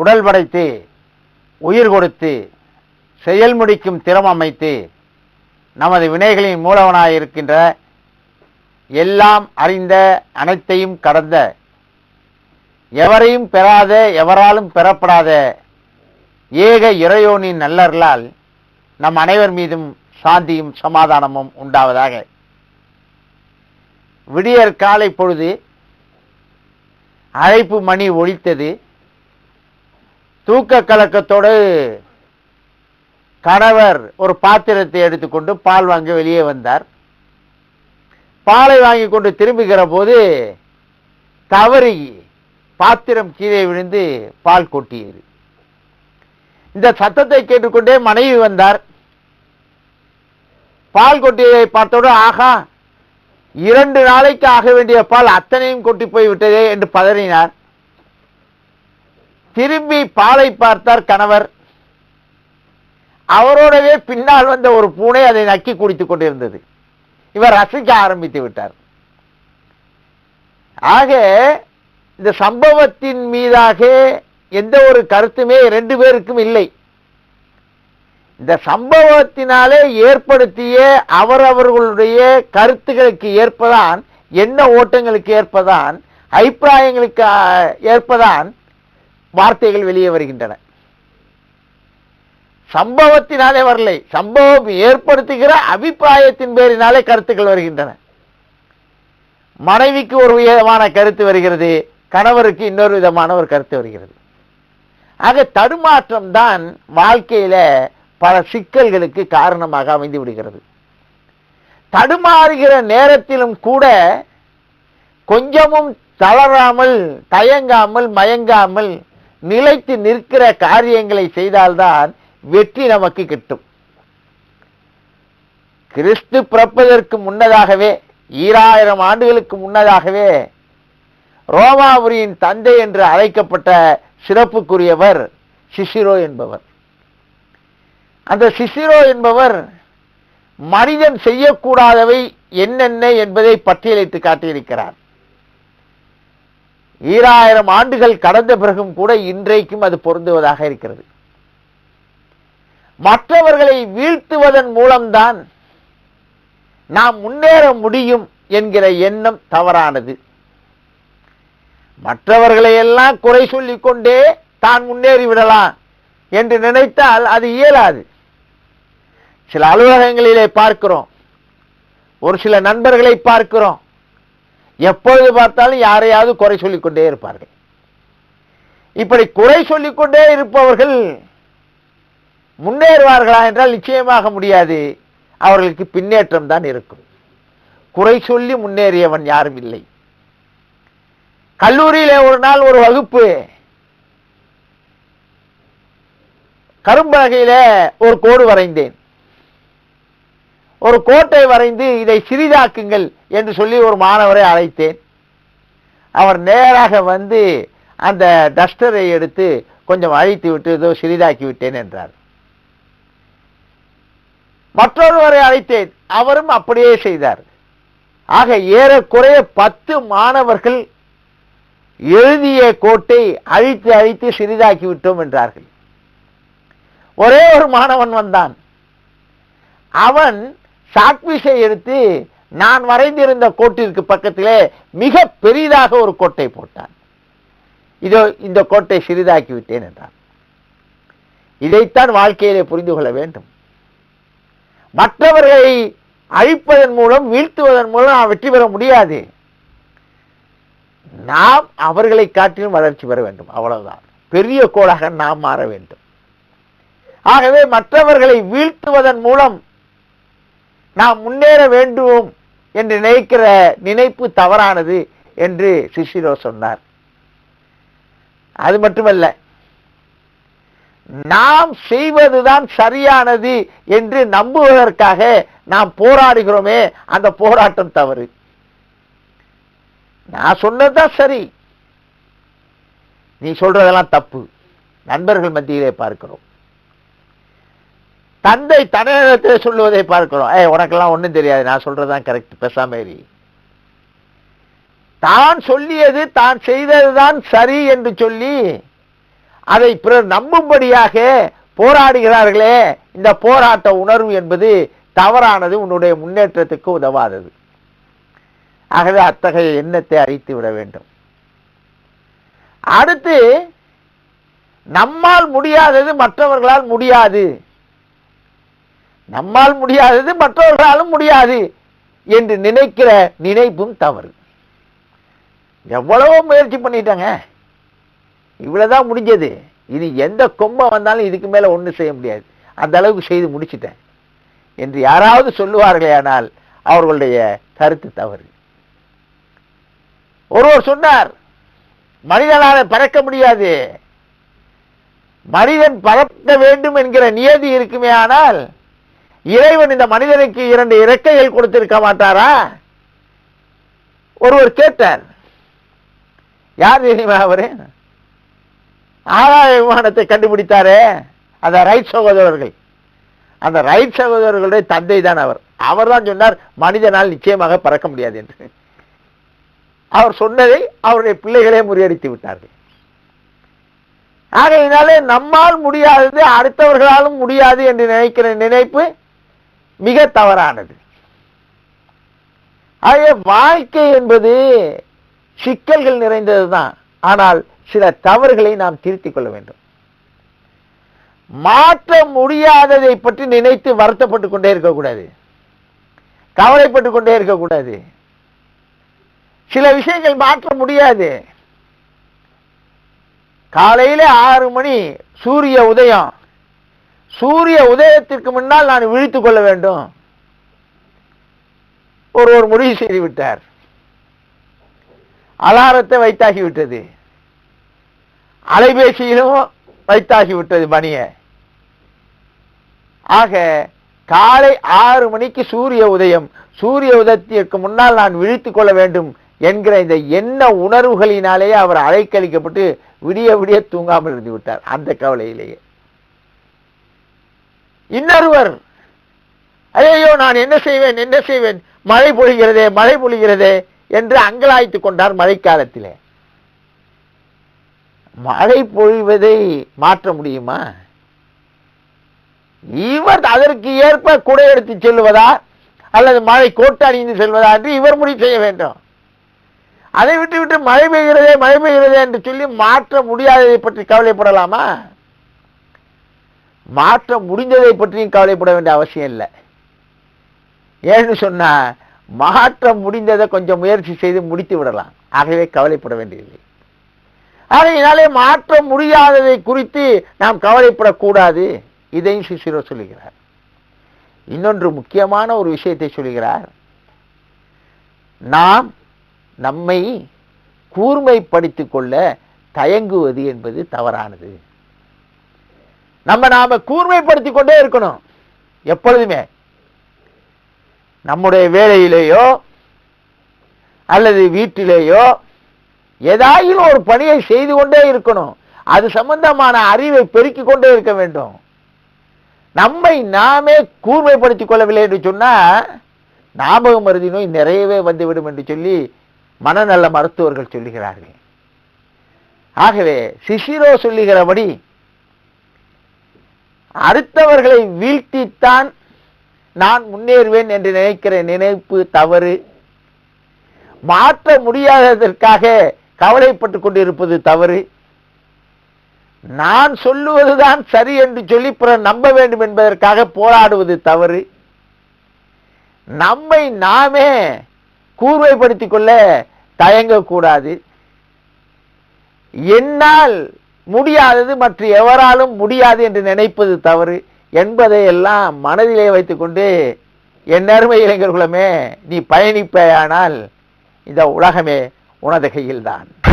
உடல் படைத்து உயிர் கொடுத்து செயல் முடிக்கும் திறம் அமைத்து நமது வினைகளின் மூலவனாக இருக்கின்ற எல்லாம் அறிந்த அனைத்தையும் கடந்த எவரையும் பெறாத எவராலும் பெறப்படாத ஏக இறையோனின் நல்லர்களால் நம் அனைவர் மீதும் சாந்தியும் சமாதானமும் உண்டாவதாக. விடியற் காலை பொழுது அழைப்பு மணி ஒழித்தது. தூக்க கலக்கத்தோடு கணவர் ஒரு பாத்திரத்தை எடுத்துக்கொண்டு பால் வாங்கி வெளியே வந்தார். பாலை வாங்கி கொண்டு திரும்புகிற போது தவறி பாத்திரம் கீழே விழுந்து பால் கொட்டியது. இந்த சத்தத்தை கேட்டுக்கொண்டே மனைவி வந்தார். பால் கொட்டியதை பார்த்தோடு ஆகா இரண்டு நாளைக்கு ஆக வேண்டிய பால் அத்தனையும் கொட்டி போய் விட்டதே என்று பதறினார். திரும்பி பாலை பார்த்தார் கணவர். அவரோடவே பின்னால் வந்த ஒரு பூனை அதை நக்கி குடித்துக் கொண்டிருந்தது. இவர் ரசிக்க ஆரம்பித்து விட்டார். ஆக இந்த சம்பவத்தின் மீதாக எந்த ஒரு கருத்துமே ரெண்டு பேருக்கும் இல்லை. இந்த சம்பவத்தினாலே ஏற்படுத்திய அவரவர்களுடைய கருத்துகளுக்கு ஏற்பதான் என்ன ஓட்டங்களுக்கு ஏற்பதான் அபிப்பிராயங்களுக்கு ஏற்பதான் வார்த்தைகள் வெளியே வருகின்றன. சம்பவத்தினாலே வரலை. சம்பவம் ஏற்படுத்துகிற அபிப்பிராயத்தின் பேரினாலே கருத்துக்கள் வருகின்றன. மனைவிக்கு ஒரு விதமான கருத்து வருகிறது. கணவருக்கு இன்னொரு விதமான ஒரு கருத்து வருகிறது. ஆக தடுமாற்றம் தான் வாழ்க்கையில பல சிக்கல்களுக்கு காரணமாக அமைந்து விடுகிறது. தடுமாறுகிற நேரத்திலும் கூட கொஞ்சமும் தளராமல் தயங்காமல் மயங்காமல் நிலைத்து நிற்கிற காரியங்களை செய்தால்தான் வெற்றி நமக்கு கிட்டும். கிறிஸ்து பிறப்பதற்கு முன்னதாகவே ஈராயிரம் ஆண்டுகளுக்கு முன்னதாகவே ரோமாபுரியின் தந்தை என்று அழைக்கப்பட்ட சிறப்புக்குரியவர் சிசிரோ என்பவர். அந்த சிசிரோ என்பவர் மனிதன் செய்யக்கூடாதவை என்னென்ன என்பதை பட்டியலிட்டு காட்டியிருக்கிறார். ஈராயிரம் ஆண்டுகள் கடந்த பிறகும் கூட இன்றைக்கும் அது பொருந்துவதாக இருக்கிறது. மற்றவர்களை வீழ்த்துவதன் மூலம்தான் நாம் முன்னேற முடியும் என்கிற எண்ணம் தவறானது. மற்றவர்களை எல்லாம் குறை சொல்லிக்கொண்டே தான் முன்னேறி விடலாம் என்று நினைத்தால் அது இயலாது. சில அலுவலகங்களிலே பார்க்கிறோம். ஒரு சில நண்பர்களை பார்க்கிறோம். எப்பொழுது பார்த்தாலும் யாரையாவது குறை சொல்லிக்கொண்டே இருப்பார்கள். இப்படி குறை சொல்லிக்கொண்டே இருப்பவர்கள் முன்னேறுவார்களா என்றால் நிச்சயமாக முடியாது. அவர்களுக்கு பின்னேற்றம் தான் இருக்கும். குறை சொல்லி முன்னேறியவன் யாரும் இல்லை. கல்லூரியில் ஒரு நாள் ஒரு வகுப்பு கரும்பலகையில் ஒரு கோடு வரைந்தேன். ஒரு கோட்டை வரைந்து இதை சிறிதாக்குங்கள் என்று சொல்லி ஒரு மாணவரை அழைத்தேன். அவர் நேராக வந்து அந்த டஸ்டரை எடுத்து கொஞ்சம் அழித்து விட்டு ஏதோ சிறிதாக்கி விட்டேன் என்றார். மற்றொருவரை அழைத்தேன். அவரும் அப்படியே செய்தார். ஆக ஏறக்குறைய பத்து மாணவர்கள் எழுதிய கோட்டை அழித்து அழித்து சிறிதாக்கி விட்டோம் என்றார்கள். ஒரே ஒரு மாணவன் வந்தான். அவன் சாக்விஷை எடுத்து நான் வரைந்திருந்த கோட்டிற்கு பக்கத்திலே மிக பெரிதாக ஒரு கோட்டை போட்டான். இதோ இந்த கோட்டை சிறிதாக்கி விட்டேன் என்றான். இதைத்தான் வாழ்க்கையிலே புரிந்து கொள்ள வேண்டும். மற்றவர்களை அழிப்பதன் மூலம் வீழ்த்துவதன் மூலம் நாம் வெற்றி பெற முடியாது. நாம் அவர்களை காட்டிலும் வளர்ச்சி பெற வேண்டும். அவ்வளவுதான். பெரிய கோளாக நாம் மாற வேண்டும். ஆகவே மற்றவர்களை வீழ்த்துவதன் மூலம் நாம் முன்னேற வேண்டும் என்று நினைக்கிற நினைப்பு தவறானது என்று சிசிரோ சொன்னார். அது மட்டுமல்ல நாம் செய்வதுதான் சரியானது என்று நம்புவதற்காக நாம் போராடுகிறோமே அந்த போராட்டம் தவறு. நான் சொன்னதுதான் சரி. நீ சொல்றதெல்லாம் தப்பு. நண்பர்கள் மத்தியிலே பார்க்கிறோம். தந்தை தன்னிடத்தில் சொல்லுவதை பார்க்கிறோம். ஏ உனக்கெல்லாம் ஒன்றும் தெரியாது. நான் சொல்றதுதான் கரெக்ட் பேசாமேரி தான் சொல்லியது தான் செய்ததுதான் சரி என்று சொல்லி அதை பிறர் நம்பும்படியாக போராடுகிறார்களே இந்த போராட்ட உணர்வு என்பது தவறானது உன்னுடைய முன்னேற்றத்துக்கு உதவாதது. ஆகவே அத்தகைய எண்ணத்தை அழித்து விட வேண்டும். அடுத்து நம்மால் முடியாதது மற்றவர்களால் முடியாது. நம்மால் முடியாதது மற்றவர்களாலும் முடியாது என்று நினைக்கிற நினைப்பும் தவறு. எவ்வளவோ முயற்சி பண்ணிட்டாங்க. இவ்வளவுதான் முடிஞ்சது. இது எந்த கொம்பம் வந்தாலும் இதுக்கு மேல ஒண்ணும் செய்ய முடியாது. அந்த அளவுக்கு செய்து முடிச்சிட்டேன். என்று யாராவது சொல்லுவார்களேனால் அவர்களுடைய கருத்து தவறு. ஒருவர் சொன்னார் மனிதனால பறக்க முடியாது. மனிதன் பறக்க வேண்டும் என்கிற நியதி இருக்குமே ஆனால் இறைவன் இந்த மனிதனுக்கு இரண்டு இறக்கைகள் கொடுத்திருக்க மாட்டாரா? ஒருவர் கேட்டார். யார் தெரியுமா அவரு? ஆகாய விமானத்தை கண்டுபிடித்தாரே அந்த ரைட் சகோதரர்கள். அந்த ரைட் சகோதரர்களுடைய தந்தை தான் அவர். அவர் தான் சொன்னார் மனிதனால் நிச்சயமாக பறக்க முடியாது என்று. அவர் சொன்னதை அவருடைய பிள்ளைகளே முறியடித்து விட்டார்கள். ஆகையினாலே நம்மால் முடியாதது அடுத்தவர்களாலும் முடியாது என்று நினைக்கிற நினைப்பு மிக தவறானது. ஆகவே வாழ்க்கை என்பது சிக்கல்கள் நிறைந்ததுதான். ஆனால் சில தவறுகளை நாம் திருத்திக் கொள்ள வேண்டும். மாற்ற முடியாததை பற்றி நினைத்து வருத்தப்பட்டுக் கொண்டே இருக்கக்கூடாது. கவலைப்பட்டுக் கொண்டே இருக்கக்கூடாது. சில விஷயங்கள் மாற்ற முடியாது. காலையில ஆறு மணி சூரிய உதயம் சூரிய உதயத்திற்கு முன்னால் நான் விழித்துக் கொள்ள வேண்டும். ஒரு முடிவு செய்து விட்டார். அலாரத்தை வைத்தாகிவிட்டது அலைபேசியிலும் வைத்தாகிவிட்டது மணியை ஆக காலை ஆறு மணிக்கு சூரிய உதயம் சூரிய உதயத்திற்கு முன்னால் நான் விழித்துக் கொள்ள வேண்டும் என்கிற இந்த எண்ண உணர்வுகளினாலேயே அவர் அலைக்கழிக்கப்பட்டு விடிய விடிய தூங்காமல் இருந்து விட்டார். அந்த கவலையிலேயே. இன்னொருவர் ஐயோ நான் என்ன செய்வேன் என்ன செய்வேன்? மழை பொழிகிறதே மழை பொழிகிறதே என்று அங்கலாய்த்து கொண்டார் மழைக்காலத்திலே. மழை பொழிவதை மாற்ற முடியுமா? இவர் அதற்கு ஏற்ப குடை எடுத்து செல்வதா? அல்லது மழை கோட்டு அணிந்து செல்வதா என்று இவர் முடிவு செய்ய வேண்டும். அதை விட்டு விட்டு மழை பெய்கிறதே மழை பெய்கிறதே என்று சொல்லி மாற்ற முடியாததை பற்றி கவலைப்படலாமா? மாற்ற முடிந்ததை பற்றியும் கவலைப்பட வேண்டிய அவசியம் இல்லை. ஏன்னு சொன்னால் மாற்ற முடிந்ததை கொஞ்சம் முயற்சி செய்து முடித்து விடலாம். ஆகவே கவலைப்பட வேண்டியதில்லை. ஆகையினாலே மாற்ற முடியாததை குறித்து நாம் கவலைப்படக்கூடாது. இதையும் சிசிரோ சொல்லுகிறார். இன்னொன்று முக்கியமான ஒரு விஷயத்தை சொல்கிறார் நாம் நம்மை கூர்மைப்படுத்திக் கொள்ள தயங்குவது என்பது தவறானது. நம்ம நாம கூர்மைப்படுத்திக் கொண்டே இருக்கணும். எப்பொழுதுமே. நம்முடைய வேலையிலேயோ அல்லது வீட்டிலேயோ ஏதாயிலும் ஒரு பணியை செய்து கொண்டே இருக்கணும். அது சம்பந்தமான அறிவை பெருக்கிக் கொண்டே இருக்க வேண்டும். நம்மை நாமே கூர்மைப்படுத்திக் கொள்ளவில்லை என்று சொன்னால் ஞாபக மருதி நோய் நிறையவே வந்துவிடும் என்று சொல்லி மனநல மருத்துவர்கள் சொல்லுகிறார்கள். ஆகவே சிசிரோ சொல்லுகிறபடி அடுத்தவர்களை வீழ்த்தித்தான் நான் முன்னேறுவேன் என்று நினைக்கிற நினைப்பு தவறு. மாற்ற முடியாததற்காக கவலைப்பட்டு கொண்டிருப்பது தவறு. நான் சொல்லுவதுதான் சரி என்று சொல்லி பிறர் நம்ப வேண்டும் என்பதற்காக போராடுவது தவறு. நம்மை நாமே கூர்மைப்படுத்திக் கொள்ள தயங்கக்கூடாது. என்னால் முடியாதது மற்ற எவராலும் முடியாது என்று நினைப்பது தவறு என்பதையெல்லாம் மனதிலே வைத்துக்கொண்டு என் அருமை இளைஞர்களுமே நீ பயணிப்பேயானால் இந்த உலகமே உனது கையில்தான்.